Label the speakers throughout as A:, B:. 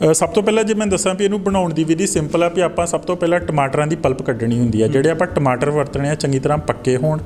A: ਸਭ ਤੋਂ ਪਹਿਲਾਂ ਜੇ ਮੈਂ ਦੱਸਾਂ ਵੀ ਇਹਨੂੰ ਬਣਾਉਣ ਦੀ ਵਿਧੀ ਸਿੰਪਲ ਆ ਵੀ ਆਪਾਂ ਸਭ ਤੋਂ ਪਹਿਲਾਂ ਟਮਾਟਰਾਂ ਦੀ ਪਲਪ ਕੱਢਣੀ ਹੁੰਦੀ ਆ। ਜਿਹੜੇ ਆਪਾਂ ਟਮਾਟਰ ਵਰਤਣੇ ਆ, ਚੰਗੀ ਤਰ੍ਹਾਂ ਪੱਕੇ ਹੋਣ।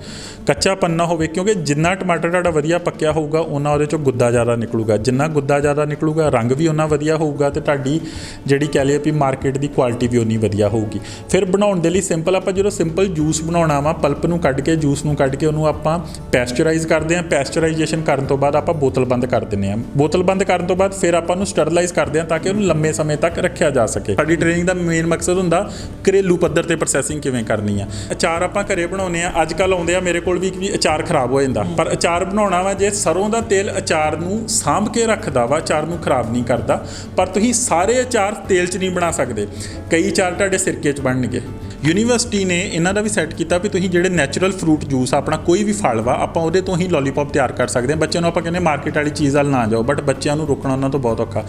A: ਕੱਚਾ ਪੰਨਾ ਹੋਵੇ, ਕਿਉਂਕਿ ਜਿੰਨਾ ਟਮਾਟਰ ਤੁਹਾਡਾ ਵਧੀਆ ਪੱਕਿਆ ਹੋਊਗਾ, ਉਹਨਾਂ ਉਹਦੇ ਚੋਂ ਗੁੱਦਾ ਜ਼ਿਆਦਾ ਨਿਕਲੂਗਾ। ਜਿੰਨਾ ਗੁੱਦਾ ਜ਼ਿਆਦਾ ਨਿਕਲੂਗਾ, ਰੰਗ ਵੀ ਉਹਨਾਂ ਵਧੀਆ ਹੋਊਗਾ ਤੇ ਤੁਹਾਡੀ ਜਿਹੜੀ ਕਹਿ ਲਈਏ ਵੀ ਮਾਰਕੀਟ ਦੀ ਕੁਆਲਿਟੀ ਵੀ ਉਨੀ ਵਧੀਆ ਹੋਊਗੀ। ਫਿਰ ਬਣਾਉਣ ਦੇ ਲਈ ਸਿੰਪਲ ਆਪਾਂ ਜਦੋਂ ਸਿੰਪਲ ਜੂਸ ਬਣਾਉਣਾ ਵਾ, ਪਲਪ ਨੂੰ ਕੱਢ ਕੇ ਜੂਸ ਨੂੰ ਕੱਢ ਕੇ ਉਹਨੂੰ ਆਪਾਂ ਪੈਸਚਰਾਈਜ਼ ਕਰਦੇ ਹਾਂ ਪੈਸਚਰਾਈਜੇਸ਼ਨ ਕਰਨ ਤੋਂ ਬਾਅਦ ਆਪਾਂ ਬੋਤਲ ਬੰਦ ਕਰ ਦਿੰਦੇ ਹਾਂ ਬੋਤਲ ਬੰਦ ਕਰਨ ਤੋਂ ਬਾਅਦ ਫਿਰ ਆਪਾਂ ਉਹਨੂੰ ਸਟਰਲਾਈਜ਼ ਕਰਦੇ ਹਾਂ ਤਾਂ ਕਿ ਉਹਨੂੰ ਲੰਮੇ ਸਮੇਂ ਤੱਕ ਰੱਖਿਆ ਜਾ ਸਕੇ। ਸਾਡੀ ਟ੍ਰੇਨਿੰਗ ਦਾ ਮੇਨ ਮਕਸਦ ਹੁੰਦਾ ਘਰੇਲੂ ਪੱਧਰ ਤੇ ਪ੍ਰੋਸੈਸਿੰਗ ਕਿਵੇਂ ਕਰਨੀ ਆ। ਅਚਾਰ ਆਪਾਂ ਘਰੇ ਬਣਾਉਨੇ ਆ ਅੱਜ ਕੱਲ ਆਉਂਦੇ ਆ, ਮੇਰੇ ਕੋਲ ਵੀ ਕਿ ਅਚਾਰ ਖਰਾਬ ਹੋ ਜਾਂਦਾ। ਪਰ ਅਚਾਰ ਬਣਾਉਣਾ ਵਾ ਜੇ ਸਰੋਂ ਦਾ ਤੇਲ ਅਚਾਰ ਨੂੰ ਸਾਂਭ ਕੇ ਰੱਖਦਾ ਵਾ, ਅਚਾਰ ਨੂੰ ਖਰਾਬ ਨਹੀਂ ਕਰਦਾ, ਪਰ ਤੁਸੀਂ ਸਾਰੇ ਅਚਾਰ ਤੇਲ 'ਚ ਨਹੀਂ ਬਣਾ ਸਕਦੇ। ਕਈ ਅਚਾਰ ਤੁਹਾਡੇ ਸਿਰਕੇ 'ਚ ਬਣਨਗੇ। ਯੂਨੀਵਰਸਿਟੀ ਨੇ ਇਹਨਾਂ ਦਾ ਵੀ ਸੈੱਟ ਕੀਤਾ ਵੀ ਤੁਸੀਂ ਜਿਹੜੇ ਨੈਚੁਰਲ ਫਰੂਟ ਜੂਸ ਆਪਣਾ ਕੋਈ ਵੀ ਫਲ ਵਾ, ਆਪਾਂ ਉਹਦੇ ਤੋਂ ਹੀ ਲੋਲੀਪੌਪ ਤਿਆਰ ਕਰ ਸਕਦੇ ਹਾਂ ਬੱਚਿਆਂ ਨੂੰ ਆਪਾਂ ਕਹਿੰਦੇ ਮਾਰਕੀਟ ਵਾਲੀ ਚੀਜ਼ ਵੱਲ ਨਾ ਜਾਓ ਬਟ ਬੱਚਿਆਂ ਨੂੰ ਰੋਕਣਾ ਉਹਨਾਂ ਤੋਂ ਬਹੁਤ ਔਖਾ।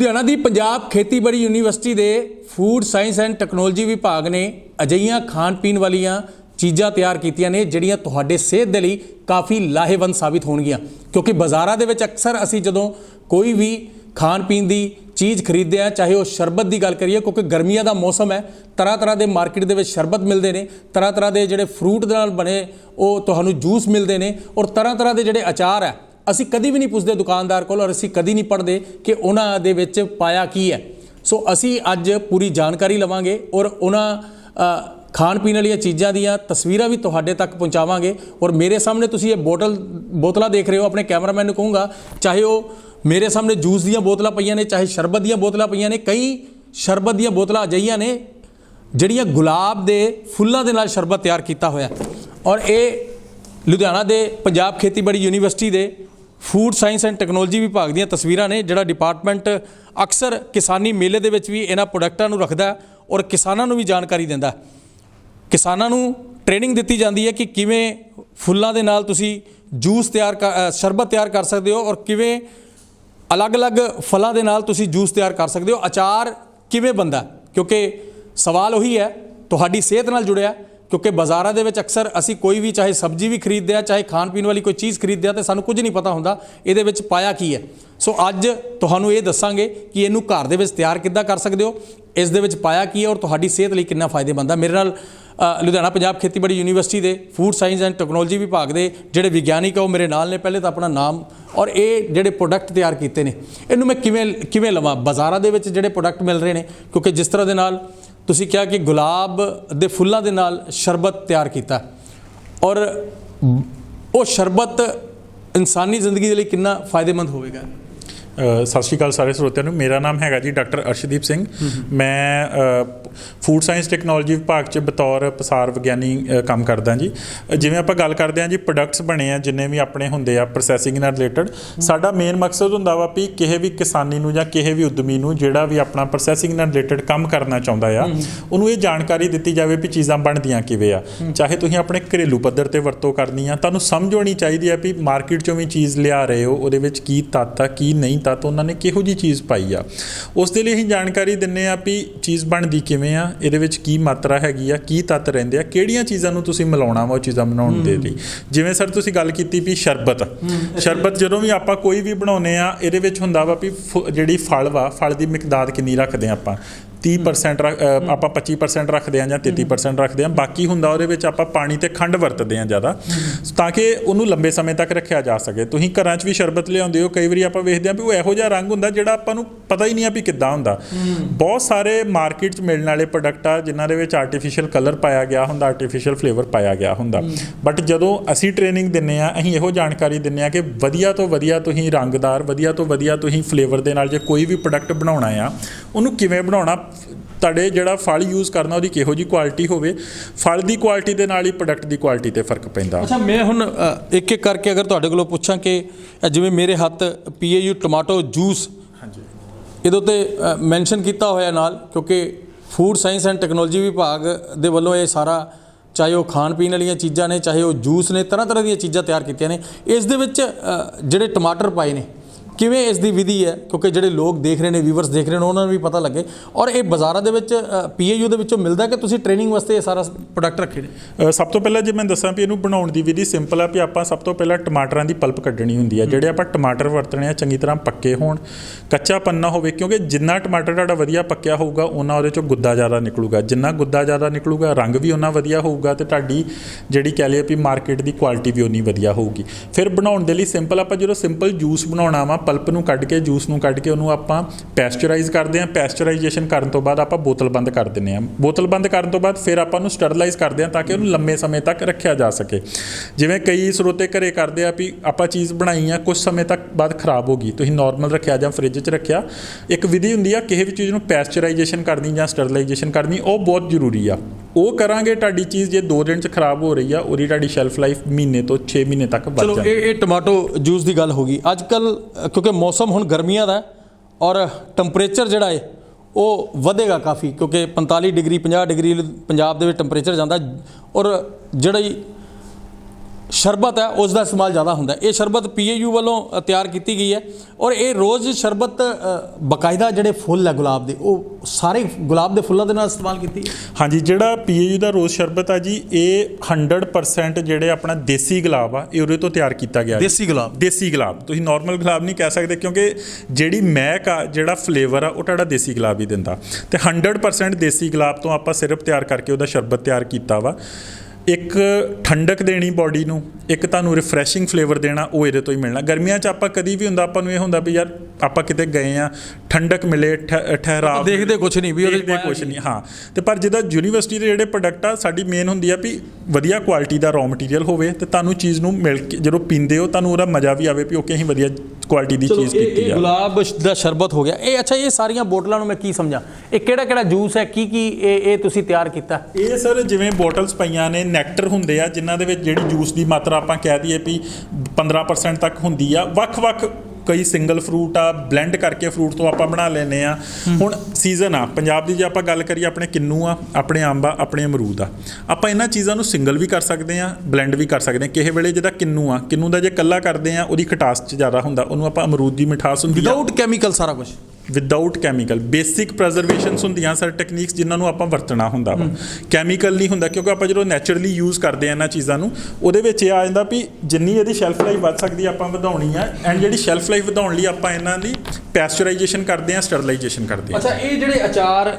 B: ਲੁਧਿਆਣਾ ਦੀ ਪੰਜਾਬ ਖੇਤੀਬਾੜੀ ਯੂਨੀਵਰਸਿਟੀ ਦੇ ਫੂਡ ਸਾਇੰਸ ਐਂਡ ਟੈਕਨੋਲੋਜੀ ਵਿਭਾਗ ਨੇ ਅਜਈਆਂ ਖਾਣ ਪੀਣ ਵਾਲੀਆਂ ਚੀਜ਼ਾਂ ਤਿਆਰ ਕੀਤੀਆਂ ਨੇ, ਜਿਹੜੀਆਂ ਤੁਹਾਡੇ ਸਿਹਤ ਦੇ ਲਈ ਕਾਫੀ ਲਾਹੇਵੰਦ ਸਾਬਿਤ ਹੋਣਗੀਆਂ। ਕਿਉਂਕਿ ਬਾਜ਼ਾਰਾਂ ਦੇ ਵਿੱਚ ਅਕਸਰ ਅਸੀਂ ਜਦੋਂ ਕੋਈ ਵੀ ਖਾਣ ਪੀਣ ਦੀ ਚੀਜ਼ ਖਰੀਦਦੇ ਆ ਚਾਹੇ ਉਹ ਸ਼ਰਬਤ ਦੀ ਗੱਲ ਕਰੀਏ, ਕਿਉਂਕਿ ਗਰਮੀਆਂ ਦਾ ਮੌਸਮ ਹੈ ਤਰ੍ਹਾਂ ਤਰ੍ਹਾਂ ਦੇ ਮਾਰਕੀਟ ਦੇ ਵਿੱਚ ਸ਼ਰਬਤ ਮਿਲਦੇ ਨੇ ਤਰ੍ਹਾਂ ਤਰ੍ਹਾਂ ਦੇ ਜਿਹੜੇ ਫਰੂਟ ਦੇ ਨਾਲ ਬਣੇ ਉਹ ਤੁਹਾਨੂੰ ਜੂਸ ਮਿਲਦੇ ਨੇ ਔਰ ਤਰ੍ਹਾਂ ਤਰ੍ਹਾਂ ਦੇ ਜਿਹੜੇ ਅਚਾਰ ਹੈ ਅਸੀਂ ਕਦੀ ਵੀ ਨਹੀਂ ਪੁੱਛਦੇ ਦੁਕਾਨਦਾਰ ਕੋਲ ਔਰ ਅਸੀਂ ਕਦੀ ਨਹੀਂ ਪੜ੍ਹਦੇ ਕਿ ਉਹਨਾਂ ਦੇ ਵਿੱਚ ਪਾਇਆ ਕੀ ਹੈ। ਸੋ ਅਸੀਂ ਅੱਜ ਪੂਰੀ ਜਾਣਕਾਰੀ ਲਵਾਂਗੇ ਔਰ ਉਹਨਾਂ ਖਾਣ ਪੀਣ ਵਾਲੀਆਂ ਚੀਜ਼ਾਂ ਦੀਆਂ ਤਸਵੀਰਾਂ ਵੀ ਤੁਹਾਡੇ ਤੱਕ ਪਹੁੰਚਾਵਾਂਗੇ। ਔਰ ਮੇਰੇ ਸਾਹਮਣੇ ਤੁਸੀਂ ਇਹ ਬੋਤਲ ਬੋਤਲਾਂ ਦੇਖ ਰਹੇ ਹੋ, ਆਪਣੇ ਕੈਮਰਾਮੈਨ ਨੂੰ ਕਹੂੰਗਾ, ਚਾਹੇ ਉਹ ਮੇਰੇ ਸਾਹਮਣੇ ਜੂਸ ਦੀਆਂ ਬੋਤਲਾਂ ਪਈਆਂ ਨੇ, ਚਾਹੇ ਸ਼ਰਬਤ ਦੀਆਂ ਬੋਤਲਾਂ ਪਈਆਂ ਨੇ, ਕਈ ਸ਼ਰਬਤ ਦੀਆਂ ਬੋਤਲਾਂ ਅਜਈਆਂ ਨੇ ਜਿਹੜੀਆਂ ਗੁਲਾਬ ਦੇ ਫੁੱਲਾਂ ਦੇ ਨਾਲ ਸ਼ਰਬਤ ਤਿਆਰ ਕੀਤਾ ਹੋਇਆ। ਔਰ ਇਹ ਲੁਧਿਆਣਾ ਦੇ ਪੰਜਾਬ ਖੇਤੀਬਾੜੀ ਯੂਨੀਵਰਸਿਟੀ ਦੇ ਫੂਡ ਸਾਇੰਸ ਐਂਡ ਟੈਕਨੋਲੋਜੀ ਵਿਭਾਗ ਦੀਆਂ ਤਸਵੀਰਾਂ ਨੇ, ਜਿਹੜਾ ਡਿਪਾਰਟਮੈਂਟ ਅਕਸਰ ਕਿਸਾਨੀ ਮੇਲੇ ਦੇ ਵਿੱਚ ਵੀ ਇਹਨਾਂ ਪ੍ਰੋਡਕਟਾਂ ਨੂੰ ਰੱਖਦਾ ਔਰ ਕਿਸਾਨਾਂ ਨੂੰ ਵੀ ਜਾਣਕਾਰੀ ਦਿੰਦਾ ਕਿਸਾਨਾਂ ਨੂੰ ਟ੍ਰੇਨਿੰਗ ਦਿੱਤੀ ਜਾਂਦੀ ਹੈ ਕਿ ਕਿਵੇਂ ਫੁੱਲਾਂ ਦੇ ਨਾਲ ਤੁਸੀਂ ਜੂਸ ਤਿਆਰ ਕਰ- ਸ਼ਰਬਤ ਤਿਆਰ ਕਰ ਸਕਦੇ ਹੋ ਔਰ ਕਿਵੇਂ ਅਲੱਗ-ਅਲੱਗ ਫਲਾਂ ਦੇ ਨਾਲ ਤੁਸੀਂ ਜੂਸ ਤਿਆਰ ਕਰ ਸਕਦੇ ਹੋ। ਅਚਾਰ ਕਿਵੇਂ ਬੰਦਾ ਕਿਉਂਕਿ ਸਵਾਲ ਉਹੀ ਹੈ, ਤੁਹਾਡੀ ਸਿਹਤ ਨਾਲ ਜੁੜਿਆ ਕਿਉਂਕਿ ਬਾਜ਼ਾਰਾਂ ਦੇ ਵਿੱਚ ਅਕਸਰ ਅਸੀਂ ਕੋਈ ਵੀ ਚਾਹੇ ਸਬਜ਼ੀ ਵੀ ਖਰੀਦਦੇ ਆ, ਚਾਹੇ ਖਾਣ ਪੀਣ ਵਾਲੀ ਕੋਈ ਚੀਜ਼ ਖਰੀਦਦੇ ਆ ਤੇ ਸਾਨੂੰ ਕੁਝ ਨਹੀਂ ਪਤਾ ਹੁੰਦਾ, ਇਹਦੇ ਵਿੱਚ ਪਾਇਆ ਕੀ ਹੈ। ਸੋ ਅੱਜ ਤੁਹਾਨੂੰ ਇਹ ਦੱਸਾਂਗੇ ਕਿ ਇਹਨੂੰ ਘਰ ਦੇ ਵਿੱਚ ਤਿਆਰ ਕਿੱਦਾਂ ਕਰ ਸਕਦੇ ਹੋ, ਇਸ ਦੇ ਵਿੱਚ ਪਾਇਆ ਕੀ ਹੈ ਔਰ ਤੁਹਾਡੀ ਸਿਹਤ ਲਈ ਕਿੰਨਾ ਫਾਇਦੇਮੰਦ ਹੈ ਮੇਰੇ ਨਾਲ ਲੁਧਿਆਣਾ ਪੰਜਾਬ ਖੇਤੀਬਾੜੀ ਯੂਨੀਵਰਸਿਟੀ ਦੇ ਫੂਡ ਸਾਇੰਸ ਐਂਡ ਟੈਕਨੋਲੋਜੀ ਵਿਭਾਗ ਦੇ ਜਿਹੜੇ ਵਿਗਿਆਨਿਕ ਆ, ਉਹ ਮੇਰੇ ਨਾਲ ਨੇ, ਪਹਿਲੇ ਤਾਂ ਆਪਣਾ ਨਾਮ ਔਰ ਇਹ ਜਿਹੜੇ ਪ੍ਰੋਡਕਟ ਤਿਆਰ ਕੀਤੇ ਨੇ, ਇਹਨੂੰ ਮੈਂ ਕਿਵੇਂ ਕਿਵੇਂ ਲਵਾਂ? ਬਾਜ਼ਾਰਾਂ ਦੇ ਵਿੱਚ ਜਿਹੜੇ ਪ੍ਰੋਡਕਟ ਮਿਲ ਰਹੇ ਨੇ, ਕਿਉਂਕਿ ਜਿਸ ਤਰ੍ਹਾਂ ਦੇ ਨਾਲ ਤੁਸੀਂ ਕਿਹਾ ਕਿ ਗੁਲਾਬ ਦੇ ਫੁੱਲਾਂ ਦੇ ਨਾਲ ਸ਼ਰਬਤ ਤਿਆਰ ਕੀਤਾ। ਔਰ ਉਹ ਸ਼ਰਬਤ ਇਨਸਾਨੀ ਜ਼ਿੰਦਗੀ ਦੇ ਲਈ ਕਿੰਨਾ ਫਾਇਦੇਮੰਦ ਹੋਵੇਗਾ?
A: ਸਤਿ ਸ਼੍ਰੀ ਅਕਾਲ ਸਾਰੇ ਸਰੋਤਿਆਂ ਨੂੰ। ਮੇਰਾ ਨਾਮ ਹੈਗਾ ਜੀ ਡਾਕਟਰ ਅਰਸ਼ਦੀਪ ਸਿੰਘ। ਮੈਂ ਫੂਡ ਸਾਇੰਸ ਟੈਕਨੋਲੋਜੀ ਵਿਭਾਗ 'ਚ ਬਤੌਰ ਪਸਾਰ ਵਿਗਿਆਨੀ ਕੰਮ ਕਰਦਾ ਜੀ। ਜਿਵੇਂ ਆਪਾਂ ਗੱਲ ਕਰਦੇ ਹਾਂ ਜੀ ਪ੍ਰੋਡਕਟਸ ਬਣੇ ਆ ਜਿੰਨੇ ਵੀ ਆਪਣੇ ਹੁੰਦੇ ਆ ਪ੍ਰੋਸੈਸਿੰਗ ਨਾਲ ਰਿਲੇਟਡ ਸਾਡਾ ਮੇਨ ਮਕਸਦ ਹੁੰਦਾ ਵਾ ਵੀ ਕਿਸੇ ਵੀ ਕਿਸਾਨੀ ਨੂੰ ਜਾਂ ਕਿਸੇ ਵੀ ਉਦਮੀ ਨੂੰ ਜਿਹੜਾ ਵੀ ਆਪਣਾ ਪ੍ਰੋਸੈਸਿੰਗ ਨਾਲ ਰਿਲੇਟਡ ਕੰਮ ਕਰਨਾ ਚਾਹੁੰਦਾ ਆ ਉਹਨੂੰ ਇਹ ਜਾਣਕਾਰੀ ਦਿੱਤੀ ਜਾਵੇ ਵੀ ਚੀਜ਼ਾਂ ਬਣਦੀਆਂ ਕਿਵੇਂ ਆ। ਚਾਹੇ ਤੁਸੀਂ ਆਪਣੇ ਘਰੇਲੂ ਪੱਧਰ ਤੇ ਵਰਤੋਂ ਕਰਨੀ ਆ ਤੁਹਾਨੂੰ ਸਮਝ ਹੋਣੀ ਚਾਹੀਦੀ ਆ ਵੀ ਮਾਰਕੀਟ 'ਚੋਂ ਵੀ ਚੀਜ਼ ਲਿਆ ਰਹੇ ਹੋ ਉਹਦੇ ਵਿੱਚ ਕੀ ਤੱਤ ਆ ਕੀ ਨਹੀਂ ਤੱਤ ਉਹਨਾਂ ਨੇ ਕਿਹੋ ਜੀ ਚੀਜ਼ ਪਾਈ ਆ। ਉਸ ਦੇ ਲਈ ਅਸੀਂ ਜਾਣਕਾਰੀ ਦਿੰਨੇ ਆ ਵੀ ਚੀਜ਼ ਬਣਦੀ ਕਿਵੇਂ ਆ ਇਹਦੇ ਵਿੱਚ ਕੀ ਮਾਤਰਾ ਹੈਗੀ ਆ ਕੀ ਤੱਤ ਰਹਿੰਦੇ ਆ ਕਿਹੜੀਆਂ ਚੀਜ਼ਾਂ ਨੂੰ ਤੁਸੀਂ ਮਿਲਾਉਣਾ ਵਾ ਉਹ ਚੀਜ਼ਾਂ ਬਣਾਉਣ ਦੇ ਲਈ। ਜਿਵੇਂ ਸਰ ਤੁਸੀਂ ਗੱਲ ਕੀਤੀ ਵੀ ਸ਼ਰਬਤ। ਸ਼ਰਬਤ ਜਦੋਂ ਵੀ ਆਪਾਂ ਕੋਈ ਵੀ ਬਣਾਉਨੇ ਆ ਇਹਦੇ ਵਿੱਚ ਹੁੰਦਾ ਵਾ ਵੀ ਜਿਹੜੀ ਫਲ ਵਾ ਫਲ ਦੀ ਮਿਕਦਾਰ ਕਿੰਨੀ ਰੱਖਦੇ ਆ ਆਪਾਂ। 30% ਰੱਖ- ਅ, ਆਪਾਂ 25% ਰੱਖਦੇ ਆ ਜਾਂ 33% ਰੱਖਦੇ ਆ ਬਾਕੀ ਹੁੰਦਾ ਉਹਦੇ ਵਿੱਚ ਆਪਾਂ ਪਾਣੀ ਤੇ ਖੰਡ ਵਰਤਦੇ ਆ ਜ਼ਿਆਦਾ। ਤਾਂ ਕਿ ਉਹਨੂੰ ਲੰਬੇ ਸਮੇਂ ਤੱਕ ਰੱਖਿਆ ਜਾ ਸਕੇ। ਤੁਸੀਂ ਘਰਾਂ 'ਚ ਵੀ ਸ਼ਰਬਤ ਲਿਆਉਂਦੇ ਹੋ ਕਈ ਵਾਰੀ ਆਪਾਂ ਵੇਖਦੇ ਆ ਵੀ ਉਹ ਇਹੋ ਜਿਹਾ ਰੰਗ ਹੁੰਦਾ ਜਿਹੜਾ ਆਪਾਂ ਨੂੰ ਪਤਾ ਹੀ ਨਹੀਂ ਆ ਵੀ ਕਿੱਦਾਂ ਹੁੰਦਾ। ਬਹੁਤ ਸਾਰੇ ਮਾਰਕੀਟ 'ਚ ਮਿਲਣ ਵਾਲੇ ਪ੍ਰੋਡਕਟ ਆ ਜਿਨ੍ਹਾਂ ਦੇ ਵਿੱਚ ਆਰਟੀਫੀਸ਼ੀਅਲ ਕਲਰ ਪਾਇਆ ਗਿਆ ਹੁੰਦਾ ਆਰਟੀਫੀਸ਼ੀਅਲ ਫਲੇਵਰ ਪਾਇਆ ਗਿਆ ਹੁੰਦਾ। ਬਟ ਜਦੋਂ ਅਸੀਂ ਟ੍ਰੇਨਿੰਗ ਦਿੰਨੇ ਆ ਅਸੀਂ ਇਹੋ ਜਾਣਕਾਰੀ ਦਿੰਨੇ ਆ ਕਿ ਵਧੀਆ ਤੋਂ ਵਧੀਆ ਤੁਸੀਂ ਰੰਗਦਾਰ ਵਧੀਆ ਤੋਂ ਵਧੀਆ ਤੁਸੀਂ ਫਲੇਵਰ ਦੇ ਨਾਲ ਜੇ ਕੋਈ ਵੀ ਪ੍ਰੋਡਕਟ ਬਣਾਉਣਾ ਆ ਉਹਨੂੰ ਕਿਵੇਂ ਬਣਾਉਣਾ? ਤੁਹਾਡੇ ਜਿਹੜਾ ਫਲ ਯੂਜ਼ ਕਰਨਾ ਉਹਦੀ ਕਿਹੋ ਜੀ ਕੁਆਲਿਟੀ ਹੋਵੇ ਫਲ ਦੀ ਕੁਆਲਿਟੀ ਦੇ ਨਾਲ ਹੀ ਪ੍ਰੋਡਕਟ ਦੀ ਕੁਆਲਿਟੀ ਤੇ ਫ਼ਰਕ ਪੈਂਦਾ।
B: ਅੱਛਾ ਮੈਂ ਹੁਣ ਇੱਕ ਇੱਕ ਕਰਕੇ ਅਗਰ ਤੁਹਾਡੇ ਕੋਲੋਂ ਪੁੱਛਾਂ ਕਿ ਜਿਵੇਂ ਮੇਰੇ ਹੱਥ ਪੀਏਯੂ ਟੋਮਾਟੋ ਜੂਸ
A: ਹਾਂਜੀ।
B: ਇਹਦੇ ਉੱਤੇ ਮੈਂਸ਼ਨ ਕੀਤਾ ਹੋਇਆ ਨਾਲ ਕਿਉਂਕਿ ਫੂਡ ਸਾਇੰਸ ਐਂਡ ਟੈਕਨੋਲੋਜੀ ਵਿਭਾਗ ਦੇ ਵੱਲੋਂ ਇਹ ਸਾਰਾ ਚਾਹੇ ਉਹ ਖਾਣ ਪੀਣ ਵਾਲੀਆਂ ਚੀਜ਼ਾਂ ਨੇ ਚਾਹੇ ਉਹ ਜੂਸ ਨੇ ਤਰ੍ਹਾਂ ਤਰ੍ਹਾਂ ਦੀਆਂ ਚੀਜ਼ਾਂ ਤਿਆਰ ਕੀਤੀਆਂ ਨੇ। ਇਸ ਦੇ ਵਿੱਚ ਅ, ਜਿਹੜੇ ਟਮਾਟਰ ਪਾਏ ਨੇ ਕਿਵੇਂ ਇਸ ਦੀ ਵਿਧੀ ਹੈ? ਕਿਉਂਕਿ ਜਿਹੜੇ ਲੋਕ ਦੇਖ ਰਹੇ ਨੇ ਵੀਵਰਸ ਦੇਖ ਰਹੇ ਨੇ ਉਹਨਾਂ ਨੂੰ ਵੀ ਪਤਾ ਲੱਗੇ। ਔਰ ਇਹ ਬਾਜ਼ਾਰਾਂ ਦੇ ਵਿੱਚ ਪੀਏਯੂ ਦੇ ਵਿੱਚੋਂ ਮਿਲਦਾ ਕਿ ਤੁਸੀਂ ਟ੍ਰੇਨਿੰਗ ਵਾਸਤੇ ਇਹ ਸਾਰਾ ਪ੍ਰੋਡਕਟ ਰੱਖੇ ਨੇ?
A: ਸਭ ਤੋਂ ਪਹਿਲਾਂ ਜੇ ਮੈਂ ਦੱਸਾਂ ਵੀ ਇਹਨੂੰ ਬਣਾਉਣ ਦੀ ਵਿਧੀ ਸਿੰਪਲ ਆ ਵੀ ਆਪਾਂ ਸਭ ਤੋਂ ਪਹਿਲਾਂ ਟਮਾਟਰਾਂ ਦੀ ਪਲਪ ਕੱਢਣੀ ਹੁੰਦੀ ਆ। ਜਿਹੜੇ ਆਪਾਂ ਟਮਾਟਰ ਵਰਤਣੇ ਆ ਚੰਗੀ ਤਰ੍ਹਾਂ ਪੱਕੇ ਹੋਣ ਕੱਚਾ ਪੰਨਾ ਹੋਵੇ ਕਿਉਂਕਿ ਜਿੰਨਾ ਟਮਾਟਰ ਤੁਹਾਡਾ ਵਧੀਆ ਪੱਕਿਆ ਹੋਊਗਾ ਉਹਨਾਂ ਉਹਦੇ ਚੋਂ ਗੁੱਦਾ ਜ਼ਿਆਦਾ ਨਿਕਲੂਗਾ। ਜਿੰਨਾ ਗੁੱਦਾ ਜ਼ਿਆਦਾ ਨਿਕਲੂਗਾ ਰੰਗ ਵੀ ਉਹਨਾਂ ਵਧੀਆ ਹੋਊਗਾ ਤੇ ਤੁਹਾਡੀ ਜਿਹੜੀ ਕਹਿ ਲਈਏ ਵੀ ਮਾਰਕੀਟ ਦੀ ਕੁਆਲਿਟੀ ਵੀ ਉਨੀ ਵਧੀਆ ਹੋਊਗੀ। ਫਿਰ ਬਣਾਉਣ ਦੇ ਲਈ ਸਿੰਪਲ ਆਪਾਂ ਜਦੋਂ ਸਿੰਪਲ ਜੂਸ ਬਣਾਉਣਾ ਵਾ ਪਲਪ ਨੂੰ ਕੱਢ ਕੇ, ਜੂਸ ਨੂੰ ਕੱਢ ਕੇ ਉਹਨੂੰ ਆਪਾਂ ਪੈਸਚਰਾਈਜ਼ ਕਰਦੇ ਹਾਂ। ਪੈਸਚਰਾਈਜੇਸ਼ਨ ਕਰਨ ਤੋਂ ਬਾਅਦ ਆਪਾਂ ਬੋਤਲ ਬੰਦ ਕਰ ਦਿੰਦੇ ਹਾਂ। ਬੋਤਲ ਬੰਦ ਕਰਨ ਤੋਂ ਬਾਅਦ ਫਿਰ ਆਪਾਂ ਉਹਨੂੰ ਸਟਰਲਾਈਜ਼ ਕਰਦੇ ਹਾਂ ਤਾਂ ਕਿ ਉਹਨੂੰ ਲੰਮੇ ਸਮੇਂ ਤੱਕ ਰੱਖਿਆ ਜਾ ਸਕੇ। ਜਿਵੇਂ ਕਈ ਸਰੋਤੇ ਘਰੇ ਕਰਦੇ ਆ ਵੀ ਆਪਾਂ ਚੀਜ਼ ਬਣਾਈ ਆ ਕੁਝ ਸਮੇਂ ਤੱਕ ਬਾਅਦ ਖਰਾਬ ਹੋ ਗਈ। ਤੁਸੀਂ ਨਾਰਮਲ ਰੱਖਿਆ ਜਾਂ ਫ੍ਰਿਜ 'ਚ ਰੱਖਿਆ, ਇੱਕ ਵਿਧੀ ਹੁੰਦੀ ਆ, ਕਿਸੇ ਵੀ ਚੀਜ਼ ਨੂੰ ਪੈਸਚਰਾਈਜੇਸ਼ਨ ਕਰਨੀ ਜਾਂ ਸਟਰਲਾਈਜੇਸ਼ਨ ਕਰਨੀ, ਉਹ ਬਹੁਤ ਜ਼ਰੂਰੀ ਆ। ਉਹ ਕਰਾਂਗੇ ਤੁਹਾਡੀ ਚੀਜ਼ ਜੇ 2 ਦਿਨ 'ਚ ਖਰਾਬ ਹੋ ਰਹੀ ਆ ਉਹਦੀ ਤੁਹਾਡੀ ਸ਼ੈਲਫ ਲਾਈਫ ਮਹੀਨੇ ਤੋਂ 6 ਮਹੀਨੇ ਤੱਕ
B: ਚਲੋ
A: ਜਾਂਦੀ
B: ਇਹ ਇਹ ਟਮਾਟੋ ਜੂਸ ਦੀ ਗੱਲ ਹੋ ਗਈ। ਅੱਜ ਕੱਲ ਕਿਉਂਕਿ ਮੌਸਮ ਹੁਣ ਗਰਮੀਆਂ ਦਾ ਔਰ ਟੈਂਪਰੇਚਰ ਜਿਹੜਾ ਹੈ ਉਹ ਵਧੇਗਾ ਕਾਫੀ ਕਿਉਂਕਿ 45 ਡਿਗਰੀ 50 ਡਿਗਰੀ ਪੰਜਾਬ ਦੇ ਵਿੱਚ ਟੈਂਪਰੇਚਰ ਜਾਂਦਾ ਔਰ ਜਿਹੜੀ ਸ਼ਰਬਤ ਹੈ ਉਸ ਦਾ ਇਸਤੇਮਾਲ ਜ਼ਿਆਦਾ ਹੁੰਦਾ ਹੈ। ਇਹ ਸ਼ਰਬਤ ਪੀਏਯੂ ਵੱਲੋਂ ਤਿਆਰ ਕੀਤੀ ਗਈ ਹੈ। ਔਰ ਇਹ ਰੋਜ਼ ਸ਼ਰਬਤ ਬਕਾਇਦਾ ਜਿਹੜੇ ਫੁੱਲ ਹੈ ਗੁਲਾਬ ਦੇ ਉਹ ਸਾਰੇ ਗੁਲਾਬ ਦੇ ਫੁੱਲਾਂ ਦੇ ਨਾਲ ਇਸਤੇਮਾਲ ਕੀਤੀ ਹੈ।
A: ਹਾਂਜੀ ਜਿਹੜਾ ਪੀਏਯੂ ਦਾ ਰੋਜ਼ ਸ਼ਰਬਤ ਆ ਜੀ ਇਹ 100% ਜਿਹੜੇ ਆਪਣਾ ਦੇਸੀ ਗੁਲਾਬ ਆ ਇਹ ਉਹਦੇ ਤੋਂ ਤਿਆਰ ਕੀਤਾ ਗਿਆ।
B: ਦੇਸੀ ਗੁਲਾਬ?
A: ਦੇਸੀ ਗੁਲਾਬ ਤੁਸੀਂ ਨਾਰਮਲ ਗੁਲਾਬ ਨਹੀਂ ਕਹਿ ਸਕਦੇ ਕਿਉਂਕਿ ਜਿਹੜੀ ਮਹਿਕ ਆ ਜਿਹੜਾ ਫਲੇਵਰ ਆ ਉਹ ਤੁਹਾਡਾ ਦੇਸੀ ਗੁਲਾਬ ਹੀ ਦਿੰਦਾ। ਤੇ 100% ਦੇਸੀ ਗੁਲਾਬ ਤੋਂ ਆਪਾਂ ਸਿਰਫ ਤਿਆਰ ਕਰਕੇ ਉਹਦਾ ਸ਼ਰਬਤ ਤਿਆਰ ਕੀਤਾ ਵਾ। ਇੱਕ ਠੰਡਕ ਦੇਣੀ ਬਾਡੀ ਨੂੰ, ਇੱਕ ਤੁਹਾਨੂੰ ਰਿਫਰੈਸ਼ਿੰਗ ਫਲੇਵਰ ਦੇਣਾ, ਉਹ ਇਹਦੇ ਤੋਂ ਹੀ ਮਿਲਣਾ। ਗਰਮੀਆਂ 'ਚ ਆਪਾਂ ਕਦੀ ਵੀ ਹੁੰਦਾ, ਆਪਾਂ ਨੂੰ ਇਹ ਹੁੰਦਾ ਵੀ ਯਾਰ ਆਪਾਂ ਕਿਤੇ ਗਏ ਆ ਠੰਡਕ ਮਿਲੇ ਠ- ਠਹਿਰਾਵ
B: ਆਪਾਂ ਦੇਖਦੇ ਕੁਛ ਨਹੀਂ ਵੀ ਉਹਦੇ
A: ਕੁਛ ਨਹੀਂ ਹਾਂ। ਤੇ ਪਰ ਜਿਹਦਾ ਯੂਨੀਵਰਸਿਟੀ ਦੇ ਜਿਹੜੇ ਪ੍ਰੋਡਕਟ ਆ ਸਾਡੀ ਮੇਨ ਹੁੰਦੀ ਆ ਵੀ ਵਧੀਆ ਕੁਆਲਿਟੀ ਦਾ ਰॉ ਮਟੀਰੀਅਲ ਹੋਵੇ ਤੇ ਤੁਹਾਨੂੰ ਚੀਜ਼ ਨੂੰ ਮਿਲ ਕੇ ਜਦੋਂ ਪੀਂਦੇ ਹੋ ਤੁਹਾਨੂੰ ਉਹਦਾ ਮਜ਼ਾ ਵੀ ਆਵੇ ਵੀ ਓਕੇ ਅਸੀਂ ਵਧੀਆ ਕੁਆਲਿਟੀ ਦੀ ਚੀਜ਼
B: ਇਹ
A: ਆ।
B: ਗੁਲਾਬ ਦਾ ਸ਼ਰਬਤ ਹੋ ਗਿਆ। ਇਹ ਅੱਛਾ ਇਹ ਸਾਰੀਆਂ ਬੋਤਲਾਂ ਨੂੰ ਮੈਂ ਕੀ ਸਮਝਾਂ? ਇਹ ਕਿਹੜਾ ਕਿਹੜਾ ਜੂਸ ਹੈ? ਕੀ ਕੀ ਇਹ ਇਹ ਤੁਸੀਂ ਤਿਆਰ ਕੀਤਾ?
A: ਇਹ ਸਰ ਜਿਵੇਂ ਬੋਟਲਸ ਪਈਆਂ ਨੇ ਨੈਕਟਰ ਹੁੰਦੇ ਆ ਜਿਨ੍ਹਾਂ ਦੇ ਵਿੱਚ ਜਿਹੜੀ ਜੂਸ ਦੀ ਮਾਤਰਾ ਆਪਾਂ ਕਹਿ ਦਈਏ ਵੀ 15% ਤੱਕ ਹੁੰਦੀ ਆ ਵੱਖ-ਵੱਖ ਕਈ ਸਿੰਗਲ ਫਰੂਟ ਆ ਬਲੈਂਡ ਕਰਕੇ ਫਰੂਟ ਤੋਂ ਆਪਾਂ ਬਣਾ ਲੈਨੇ ਆ। ਹੁਣ ਸੀਜ਼ਨ ਆ ਪੰਜਾਬ ਦੀ ਜੇ ਆਪਾਂ ਗੱਲ ਕਰੀਏ ਆਪਣੇ ਕਿੰਨੂ ਆ ਆਪਣੇ ਅੰਬ ਆ ਆਪਣੇ ਅਮਰੂਦ ਆ। ਆਪਾਂ ਇਹਨਾਂ ਚੀਜ਼ਾਂ ਨੂੰ ਸਿੰਗਲ ਵੀ ਕਰ ਸਕਦੇ ਆ ਬਲੈਂਡ ਵੀ ਕਰ ਸਕਦੇ ਆ। ਕਿਸੇ ਵੇਲੇ ਜਿਹਦਾ ਕਿੰਨੂ ਆ ਕਿੰਨੂ ਦਾ ਜੇ ਕੱਲਾ ਕਰਦੇ ਆ ਉਹਦੀ ਖਟਾਸ ਚ ਜ਼ਿਆਦਾ ਹੁੰਦਾ ਉਹਨੂੰ ਆਪਾਂ ਅਮਰੂਦ ਦੀ ਮਿਠਾਸ ਹੁੰਦੀ ਆ।
B: ਵਿਦਆਊਟ ਕੈਮੀਕਲ ਸਾਰਾ ਕੁਝ
A: ਵਿਦਆਊਟ ਕੈਮੀਕਲ ਬੇਸਿਕ ਪ੍ਰੀਜ਼ਰਵੇਸ਼ਨਸ ਹੁੰਦੀਆਂ ਸਰ ਟੈਕਨੀਕਸ ਜਿਨ੍ਹਾਂ ਨੂੰ ਆਪਾਂ ਵਰਤਣਾ ਹੁੰਦਾ ਵਾ। ਕੈਮੀਕਲ ਨਹੀਂ ਹੁੰਦਾ ਕਿਉਂਕਿ ਆਪਾਂ ਜਦੋਂ ਨੇਚਰਲੀ ਯੂਜ਼ ਕਰਦੇ ਆ ਇਹਨਾਂ ਚੀਜ਼ਾਂ ਨੂੰ ਉਹਦੇ ਵਿੱਚ ਇਹ ਆ ਜਾਂਦਾ ਵੀ ਜਿੰਨੀ ਇਹਦੀ ਸ਼ੈਲਫ ਲਾਈਫ ਵੱਧ ਸਕਦੀ ਆ ਆਪਾਂ ਵਧਾਉਣੀ ਆ। ਐਂਡ ਜਿਹੜੀ ਸ਼ੈਲਫ ਲਾਈਫ ਵਧਾਉਣ ਲਈ ਆਪਾਂ ਇਹਨਾਂ ਦੀ ਪੈਸਚਰਾਈਜੇਸ਼ਨ ਕਰਦੇ ਆ ਸਟਰਲਾਈਜੇਸ਼ਨ ਕਰਦੇ ਆ
B: ਅੱਛਾ ਇਹ ਜਿਹੜੇ ਅਚਾਰ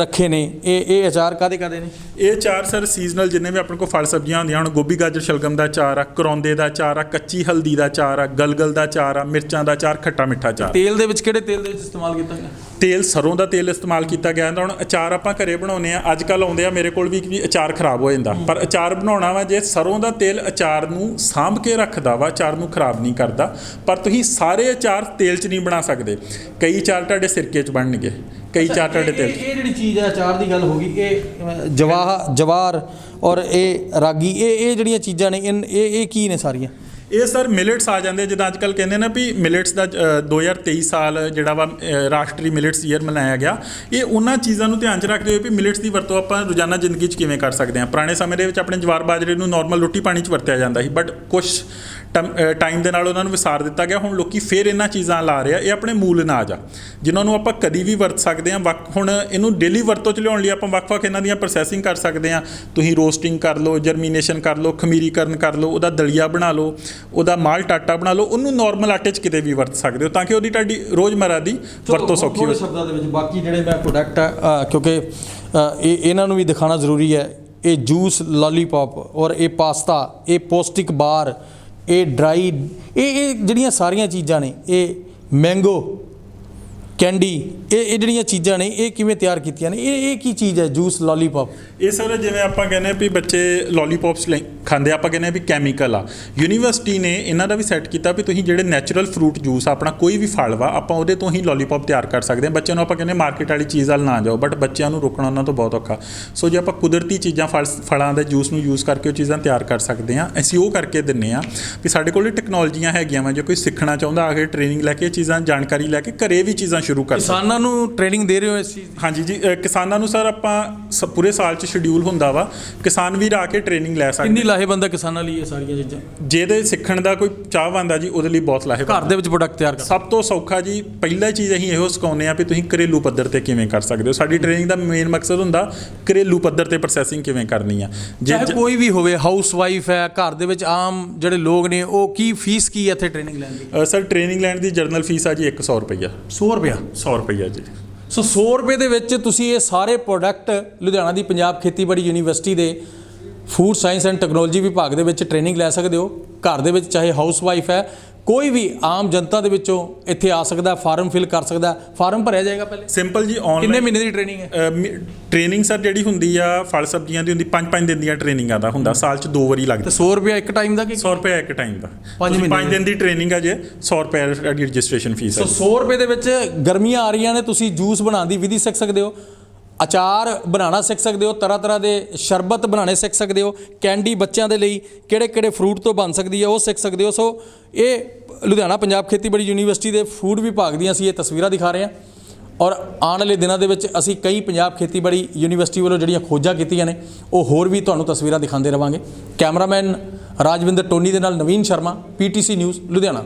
B: ਰੱਖੇ ਨੇ ਇਹ ਇਹ ਅਚਾਰ ਕਾਦੇ ਕਾਦੇ ਨੇ?
A: ਇਹ ਚਾਰ ਸਰ ਸੀਜ਼ਨਲ ਜਿੰਨੇ ਵੀ ਆਪਣੇ ਕੋਲ ਫਲ ਸਬਜ਼ੀਆਂ ਹੁੰਦੀਆਂ ਹੁਣ ਗੋਭੀ ਗਾਜਰ ਸ਼ਲਗਮ ਦਾ ਚਾਰ ਆ ਕਰੌਂਦੇ ਦਾ ਚਾਰ ਆ ਕੱਚੀ ਹਲਦੀ ਦਾ ਚਾਰ ਆ ਗਲਗਲ ਦਾ ਚਾਰ ਆ ਮਿਰਚਾਂ ਦਾ ਚਾਰ ਖੱਟਾ ਮਿੱਠਾ ਚਾਰ
B: ਤੇਲ ਦੇ ਵਿੱਚ ਕਿਹੜੇ ਤੇਲ ਦੇ ਵਿੱਚ ਇਸਤੇਮਾਲ ਕੀਤਾ ਗਿਆ?
A: ਤੇਲ ਸਰੋਂ ਦਾ ਤੇਲ ਇਸਤੇਮਾਲ ਕੀਤਾ ਗਿਆ ਹੁੰਦਾ। ਹੁਣ ਅਚਾਰ ਆਪਾਂ ਘਰੇ ਬਣਾਉਨੇ ਆ ਅੱਜ ਕੱਲ ਆਉਂਦੇ ਆ ਮੇਰੇ ਕੋਲ ਵੀ ਕਿ ਅਚਾਰ ਖਰਾਬ ਹੋ ਜਾਂਦਾ। ਪਰ ਅਚਾਰ ਬਣਾਉਣਾ ਵਾ ਜੇ ਸਰੋਂ ਦਾ ਤੇਲ ਅਚਾਰ ਨੂੰ ਸਾਂਭ ਕੇ ਰੱਖਦਾ ਵਾ ਅਚਾਰ ਨੂੰ ਖਰਾਬ ਨਹੀਂ ਕਰਦਾ ਪਰ ਤੁਸੀਂ ਸਾਰੇ ਅਚਾਰ ਤੇਲ 'ਚ ਨਹੀਂ ਬਣਾ ਸਕਦੇ। ਕਈ ਅਚਾਰ ਤੁਹਾਡੇ ਸਿਰਕੇ 'ਚ ਬਣਨਗੇ। ਕਈ ਅਚਾਰ ਤੁਹਾਡੇ ਤੇਲ
B: ਇਹ ਇਹ ਜਿਹੜੀ ਚੀਜ਼ ਹੈ ਅਚਾਰ ਦੀ ਗੱਲ ਹੋ ਗਈ ਇਹ ਅ, ਜਵਾਹ ਜਵਾਰ ਔਰ ਇਹ ਰਾਗੀ ਇਹ ਇਹ ਜਿਹੜੀਆਂ ਚੀਜ਼ਾਂ ਨੇ ਇਹ ਇਹ ਕੀ ਨੇ ਸਾਰੀਆਂ?
A: ਇਹ ਸਰ ਮਿਲਟਸ ਆ ਜਾਂਦੇ ਜਿੱਦਾਂ ਅੱਜ ਕੱਲ ਕਹਿੰਦੇ ਨੇ ਵੀ ਮਿਲਟਸ ਦਾ ਅ, 2023 ਸਾਲ ਜਿਹੜਾ ਵਾ ਰਾਸ਼ਟਰੀ ਮਿਲਟਸ ਈਅਰ ਮਨਾਇਆ ਗਿਆ। ਇਹ ਉਹਨਾਂ ਚੀਜ਼ਾਂ ਨੂੰ ਧਿਆਨ 'ਚ ਰੱਖਦੇ ਹੋਏ ਵੀ ਮਿਲਟਸ ਦੀ ਵਰਤੋਂ ਆਪਾਂ ਰੋਜ਼ਾਨਾ ਜ਼ਿੰਦਗੀ 'ਚ ਕਿਵੇਂ ਕਰ ਸਕਦੇ ਹਾਂ। ਪੁਰਾਣੇ ਸਮੇਂ ਦੇ ਵਿੱਚ ਆਪਣੇ ਜਵਾਰ ਬਾਜਰੇ ਨੂੰ ਨਾਰਮਲ ਰੋਟੀ ਪਾਣੀ 'ਚ ਵਰਤਿਆ ਜਾਂਦਾ ਸੀ ਬਟ ਕੁਝ ਟਾਈਮ ਦੇ ਨਾਲ ਉਹਨਾਂ ਨੂੰ ਵਿਸਾਰ ਦਿੱਤਾ ਗਿਆ ਹੁਣ ਲੋਕੀ ਫੇਰ ਇਹਨਾਂ ਚੀਜ਼ਾਂ ਲਾ ਰਹੇ ਆ ਇਹ ਆਪਣੇ ਮੂਲ ਅਨਾਜ ਆ ਜਿਨ੍ਹਾਂ ਨੂੰ ਆਪਾਂ ਕਦੀ ਵੀ ਵਰਤ ਸਕਦੇ ਹਾਂ ਵੱਖ ਹੁਣ ਇਹਨੂੰ ਡੇਲੀ ਵਰਤੋਂ 'ਚ ਲਿਆਉਣ ਲਈ ਆਪਾਂ ਵੱਖ-ਵੱਖ ਇਹਨਾਂ ਦੀਆਂ ਪ੍ਰੋਸੈਸਿੰਗ ਕਰ ਸਕਦੇ ਹਾਂ। ਤੁਸੀਂ ਰੋਸਟਿੰਗ ਕਰ ਲਓ ਜਰਮੀਨੇਸ਼ਨ ਕਰ ਲਓ ਖਮੀਰੀਕਰਨ ਕਰ ਲਓ ਉਹਦਾ ਦਲੀਆ ਬਣਾ ਲਓ ਉਹਦਾ ਮਾਲਟ ਆਟਾ ਬਣਾ ਲਓ ਉਹਨੂੰ ਨਾਰਮਲ ਆਟੇ 'ਚ ਕਿਤੇ ਵੀ ਵਰਤ ਸਕਦੇ ਹੋ ਤਾਂ ਕਿ ਉਹਦੀ ਤੁਹਾਡੀ ਰੋਜ਼ਮਰਰਾ ਦੀ ਵਰਤੋਂ ਸੌਖੀ ਹੋ
B: ਸ਼ਬਦਾਂ ਦੇ ਵਿੱਚ ਬਾਕੀ ਜਿਹੜੇ ਮੈਂ ਪ੍ਰੋਡਕਟ ਅ, ਕਿਉਂਕਿ ਇਹ ਇਹਨਾਂ ਨੂੰ ਵੀ ਦਿਖਾਣਾ ਜ਼ਰੂਰੀ ਹੈ। ਇਹ ਜੂਸ ਲਾਲੀਪੌਪ ਔਰ ਇਹ ਪਾਸਤਾ ਇਹ ਪੌਸ਼ਟਿਕ ਬਾਰ ਇਹ ਡਰਾਈ ਇਹ ਇਹ ਜਿਹੜੀਆਂ ਸਾਰੀਆਂ ਚੀਜ਼ਾਂ ਨੇ ਇਹ ਮੈਂਗੋ ਕੈਂਡੀ ਇਹ ਇਹ ਜਿਹੜੀਆਂ ਚੀਜ਼ਾਂ ਨੇ ਇਹ ਕਿਵੇਂ ਤਿਆਰ ਕੀਤੀਆਂ ਨੇ ਇਹ ਇਹ ਕੀ ਚੀਜ਼ ਹੈ ਜੂਸ ਲਾਲੀਪੌਪ
A: ਇਹ ਸਰ ਜਿਵੇਂ ਆਪਾਂ ਕਹਿੰਦੇ ਆ ਵੀ ਬੱਚੇ ਲੋਲੀਪੌਪਸ ਖਾਂਦੇ ਆ, ਆਪਾਂ ਕਹਿੰਦੇ ਆ ਵੀ ਕੈਮੀਕਲ ਆ। ਯੂਨੀਵਰਸਿਟੀ ਨੇ ਇਹਨਾਂ ਦਾ ਵੀ ਸੈੱਟ ਕੀਤਾ ਵੀ ਤੁਸੀਂ ਜਿਹੜੇ ਨੈਚੁਰਲ ਫਰੂਟ ਜੂਸ ਆਪਣਾ ਕੋਈ ਵੀ ਫਲ ਵਾ ਆਪਾਂ ਉਹਦੇ ਤੋਂ ਹੀ ਲੋਲੀਪੌਪ ਤਿਆਰ ਕਰ ਸਕਦੇ ਹਾਂ। ਬੱਚਿਆਂ ਨੂੰ ਆਪਾਂ ਕਹਿੰਦੇ ਮਾਰਕੀਟ ਵਾਲੀ ਚੀਜ਼ ਵੱਲ ਨਾ ਜਾਓ ਬਟ ਬੱਚਿਆਂ ਨੂੰ ਰੋਕਣਾ ਉਹਨਾਂ ਤੋਂ ਬਹੁਤ ਔਖਾ। ਸੋ ਜੇ ਆਪਾਂ ਕੁਦਰਤੀ ਚੀਜ਼ਾਂ ਫਲ ਫਲਾਂ ਦੇ ਜੂਸ ਨੂੰ ਯੂਜ਼ ਕਰਕੇ ਉਹ ਚੀਜ਼ਾਂ ਤਿਆਰ ਕਰ ਸਕਦੇ ਹਾਂ ਅਸੀਂ ਉਹ ਕਰਕੇ ਦਿੰਨੇ ਆ ਵੀ ਸਾਡੇ ਕੋਲ ਟੈਕਨੋਲੋਜੀਆਂ ਹੈਗੀਆਂ ਵਾ ਜੇ ਕੋਈ ਸਿੱਖਣਾ ਚਾਹੁੰਦਾ ਆ ਕੇ ਟ੍ਰੇਨਿੰਗ ਲੈ ਕੇ ਚੀਜ਼ਾਂ ਜਾਣਕਾਰੀ ਲੈ ਕੇ ਘਰੇ ਵੀ ਚੀਜ਼ਾਂ ਸ਼ੁਰੂ ਕਰ ਸਕਦੇ
B: ਕਿਸਾਨਾਂ ਨੂੰ ਟ੍ਰੇਨਿੰਗ ਦੇ ਰਹੇ ਹੋ ਇਸ ਚੀਜ਼ ਦੀ?
A: ਹਾਂਜੀ ਜੀ ਅ, ਕਿਸਾਨਾਂ ਨੂੰ ਸਰ ਆਪਾਂ ਸ- ਪੂਰੇ ਸਾਲ 'ਚ ਸ਼ਡਿਊਲ ਹੁੰਦਾ ਵਾ। ਕਿਸਾਨ ਵੀਰ ਆ ਕੇ ਟ੍ਰੇਨਿੰਗ ਲੈ ਸਕਦੇ।
B: ਕਿੰਨੀ ਲਾਹੇਵੰਦ ਹੈ ਕਿਸਾਨਾਂ ਲਈ ਇਹ ਸਾਰੀਆਂ ਚੀਜ਼ਾਂ?
A: ਜਿਹਦੇ ਸਿੱਖਣ ਦਾ ਕੋਈ ਚਾਹਵਾਨ ਦਾ ਜੀ ਉਹਦੇ ਲਈ ਬਹੁਤ ਲਾਹੇਵੰਦ
B: ਘਰ ਦੇ ਵਿੱਚ ਪ੍ਰੋਡਕਟ ਤਿਆਰ ਕਰ
A: ਸਭ ਤੋਂ ਸੌਖਾ ਜੀ ਪਹਿਲਾ ਚੀਜ਼ ਅਸੀਂ ਇਹੋ ਸਿਖਾਉਂਦੇ ਆ ਵੀ ਤੁਸੀਂ ਘਰੇਲੂ ਪੱਧਰ ਤੇ ਕਿਵੇਂ ਕਰ ਸਕਦੇ ਹੋ। ਸਾਡੀ ਟ੍ਰੇਨਿੰਗ ਦਾ ਮੇਨ ਮਕਸਦ ਹੁੰਦਾ ਘਰੇਲੂ ਪੱਧਰ ਤੇ ਪ੍ਰੋਸੈਸਿੰਗ ਕਿਵੇਂ ਕਰਨੀ ਆ। ਜੇ
B: ਚਾਹੇ ਕੋਈ ਵੀ ਹੋਵੇ ਹਾਊਸ ਵਾਈਫ ਹੈ ਘਰ ਦੇ ਵਿੱਚ ਆਮ ਜਿਹੜੇ ਲੋਕ ਨੇ ਉਹ ਕੀ ਫੀਸ ਕੀ ਹੈ ਇੱਥੇ ਟ੍ਰੇਨਿੰਗ ਲੈਣ ਦੀ?
A: ਅ, ਸਰ ਟ੍ਰੇਨਿੰਗ ਲੈਣ ਦੀ ਜਰਨਲ ਫੀਸ ਆ ਜੀ 100 ਰੁਪਈਆ।
B: 100 ਰੁਪਇਆ
A: 100 ਰੁਪਈਆ ਜੀ
B: ਸੋ 100 ਰੁਪਏ ਦੇ ਵਿੱਚ ਤੁਸੀਂ ਇਹ ਸਾਰੇ ਪ੍ਰੋਡਕਟ ਲੁਧਿਆਣਾ ਦੀ ਪੰਜਾਬ ਖੇਤੀਬਾੜੀ ਯੂਨੀਵਰਸਿਟੀ ਦੇ ਫੂਡ ਸਾਇੰਸ ਐਂਡ ਟੈਕਨੋਲੋਜੀ ਵਿਭਾਗ ਦੇ ਵਿੱਚ ਟ੍ਰੇਨਿੰਗ ਲੈ ਸਕਦੇ ਹੋ। ਘਰ ਦੇ ਵਿੱਚ ਚਾਹੇ ਹਾਊਸ ਵਾਈਫ ਹੈ ਕੋਈ ਵੀ ਆਮ ਜਨਤਾ ਦੇ ਵਿੱਚੋਂ ਇੱਥੇ ਆ ਸਕਦਾ ਫਾਰਮ ਫਿਲ ਕਰ ਸਕਦਾ ਫਾਰਮ ਭਰਿਆ ਜਾਏਗਾ ਪਹਿਲੇ।
A: ਸਿੰਪਲ ਜੀ
B: ਕਿੰਨੇ
A: ਆਨਲਾਈਨ
B: ਮਹੀਨੇ ਦੀ ਟ੍ਰੇਨਿੰਗ ਹੈ?
A: ਟ੍ਰੇਨਿੰਗ ਸਰ ਜਿਹੜੀ ਹੁੰਦੀ ਆ ਫਲ ਸਬਜ਼ੀਆਂ ਦੀ ਹੁੰਦੀ 5-5 ਦਿਨ ਦੀਆਂ ਟ੍ਰੇਨਿੰਗਾਂ ਦਾ ਹੁੰਦਾ ਸਾਲ 'ਚ ਦੋ ਵਾਰੀ
B: ਤੇ
A: ਲੱਗਦਾ
B: 100 ਰੁਪਏ ਇੱਕ ਟਾਈਮ ਦਾ ਕਿ
A: 100 ਰੁਪਏ ਇੱਕ ਟਾਈਮ ਦਾ।
B: ਪੰਜ ਮਹੀਨੇ
A: 5 ਦਿਨ ਦੀ ਟ੍ਰੇਨਿੰਗ ਆ ਜੇ 100 ਰੁਪਏ ਰਜਿਸਟ੍ਰੇਸ਼ਨ ਫੀਸ
B: ਸੋ
A: ਹੈ
B: 100 ਰੁਪਏ ਦੇ ਵਿੱਚ ਗਰਮੀਆਂ ਆ ਰਹੀਆਂ ਨੇ ਤੁਸੀਂ ਜੂਸ ਬਣਾਉਣ ਦੀ ਵਿਧੀ ਸਿੱਖ ਸਕਦੇ ਹੋ। ਅਚਾਰ ਬਣਾਉਣਾ ਸਿੱਖ ਸਕਦੇ ਹੋ, ਤਰ੍ਹਾਂ ਤਰ੍ਹਾਂ ਦੇ ਸ਼ਰਬਤ ਬਣਾਉਣੇ ਸਿੱਖ ਸਕਦੇ ਹੋ, ਕੈਂਡੀ ਬੱਚਿਆਂ ਦੇ ਲਈ ਕਿਹੜੇ ਕਿਹੜੇ ਫਰੂਟ ਤੋਂ ਬਣ ਸਕਦੀ ਹੈ ਉਹ ਸਿੱਖ ਸਕਦੇ ਹੋ। ਸੋ ਇਹ ਲੁਧਿਆਣਾ ਪੰਜਾਬ ਖੇਤੀਬਾੜੀ ਯੂਨੀਵਰਸਿਟੀ ਦੇ ਫੂਡ ਵਿਭਾਗ ਦੀਆਂ ਅਸੀਂ ਇਹ ਤਸਵੀਰਾਂ ਦਿਖਾ ਰਹੇ ਹਾਂ। ਔਰ ਆਉਣ ਵਾਲੇ ਦਿਨਾਂ ਦੇ ਵਿੱਚ ਅਸੀਂ ਕਈ ਪੰਜਾਬ ਖੇਤੀਬਾੜੀ ਯੂਨੀਵਰਸਿਟੀ ਵੱਲੋਂ ਜਿਹੜੀਆਂ ਖੋਜਾਂ ਕੀਤੀਆਂ ਨੇ, ਉਹ ਹੋਰ ਵੀ ਤੁਹਾਨੂੰ ਤਸਵੀਰਾਂ ਦਿਖਾਉਂਦੇ ਰਵਾਂਗੇ। ਕੈਮਰਾਮੈਨ ਰਾਜਵਿੰਦਰ ਟੋਨੀ ਦੇ ਨਾਲ ਨਵੀਨ ਸ਼ਰਮਾ, ਪੀਟੀਸੀ ਨਿਊਜ਼, ਲੁਧਿਆਣਾ।